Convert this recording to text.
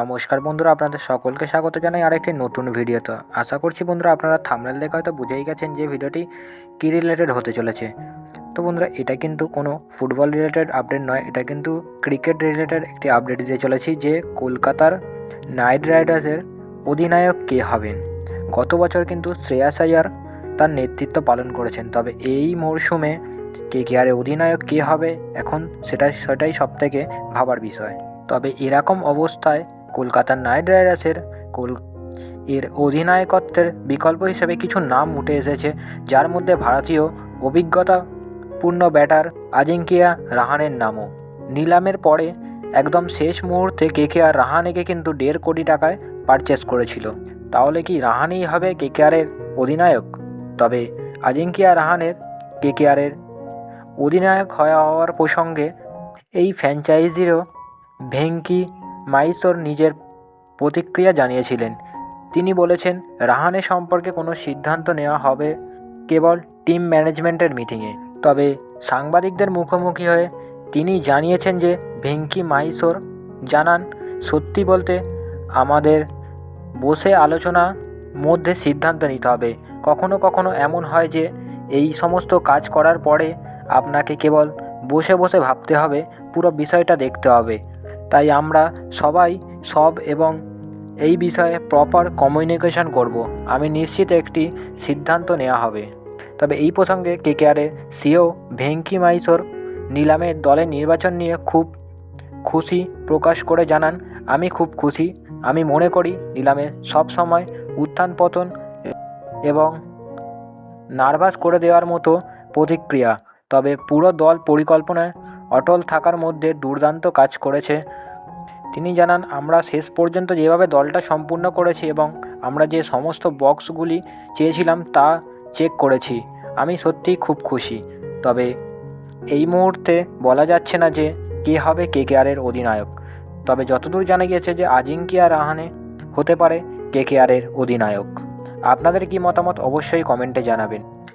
নমস্কার বন্ধুরা, আপনাদের সকলকে স্বাগত জানাই আরেকটি নতুন ভিডিওতে। আশা করছি বন্ধুরা, আপনারা থামনেল দেখে হয়তো বুঝেই গেছেন যে ভিডিওটি কী রিলেটেড হতে চলেছে। তো বন্ধুরা, এটা কিন্তু কোনো ফুটবল রিলেটেড আপডেট নয়, এটা কিন্তু ক্রিকেট রিলেটেড একটি আপডেট দিয়ে চলেছি যে কলকাতার নাইট রাইডার্সের অধিনায়ক কে হবেন। গত বছর কিন্তু শ্রেয়াস আয়ার তার নেতৃত্ব পালন করেছেন, তবে এই মরশুমে কে কে আরের অধিনায়ক কে হবে, এখন সেটা সেটাই সবথেকে ভাবার বিষয়। তবে এরকম অবস্থায় কলকাতার নাইট রাইডার্সের কল এর অধিনায়কত্বের বিকল্প হিসেবে কিছু নাম উঠে এসেছে, যার মধ্যে ভারতীয় অভিজ্ঞতাপূর্ণ ব্যাটার আজিঙ্কিয়া রাহানের নামও। নিলামের পরে একদম শেষ মুহূর্তে কেকেআর রাহানেকে কিন্তু দেড় কোটি টাকায় পারচেস করেছিল। তাহলে কি রাহানেই হবে কেকেআরের অধিনায়ক? তবে আজিঙ্কিয়া রাহানের কেকেআরের অধিনায়ক হওয়া হওয়ার প্রসঙ্গে এই ফ্র্যাঞ্চাইজিরও ভেঙ্কি মাইসোর নিজের প্রতিক্রিয়া জানিয়েছিলেন। তিনি বলেছেন রাহানে সম্পর্কে কোনো সিদ্ধান্ত নেওয়া হবে কেবল টিম ম্যানেজমেন্টের মিটিংয়ে। তবে সাংবাদিকদের মুখোমুখি হয়ে তিনি জানিয়েছেন যে ভেঙ্কি মাইসোর জানান, সত্যি বলতে আমাদের বসে আলোচনা মধ্যে সিদ্ধান্ত নিতে হবে। কখনো কখনো এমন হয় যে এই সমস্ত কাজ করার পরে আপনাকে কেবল বসে বসে ভাবতে হবে, পুরো বিষয়টা দেখতে হবে। তাই আমরা সবাই সব এবং এই বিষয়ে প্রপার কমিউনিকেশন করব। আমি নিশ্চিত একটি সিদ্ধান্ত নেওয়া হবে। তবে এই প্রসঙ্গে কেকেআরের সিও ভেঙ্কি মাইসোর নিলামে দলের নির্বাচন নিয়ে খুব খুশি প্রকাশ করে জানান, আমি খুব খুশি। আমি মনে করি নিলামে সব সময় উত্থান পতন এবং নার্ভাস করে দেওয়ার মতো প্রতিক্রিয়া। তবে পুরো দল পরিকল্পনায় অটল থাকার মধ্যে দুর্দান্ত কাজ করেছে। তিনি জানান, আমরা শেষ পর্যন্ত যেভাবে দলটা সম্পূর্ণ করেছি এবং আমরা যে সমস্ত বক্সগুলি চেয়েছিলাম তা চেক করেছি, আমি সত্যিই খুব খুশি। তবে এই মুহূর্তে বলা যাচ্ছে না যে কে হবে কে কে আরের অধিনায়ক। তবে যতদূর জানা গিয়েছে যে আজিঙ্কিয়া রাহানে হতে পারে কে কেআরের অধিনায়ক। আপনাদের কি মতামত অবশ্যই কমেন্টে জানাবেন।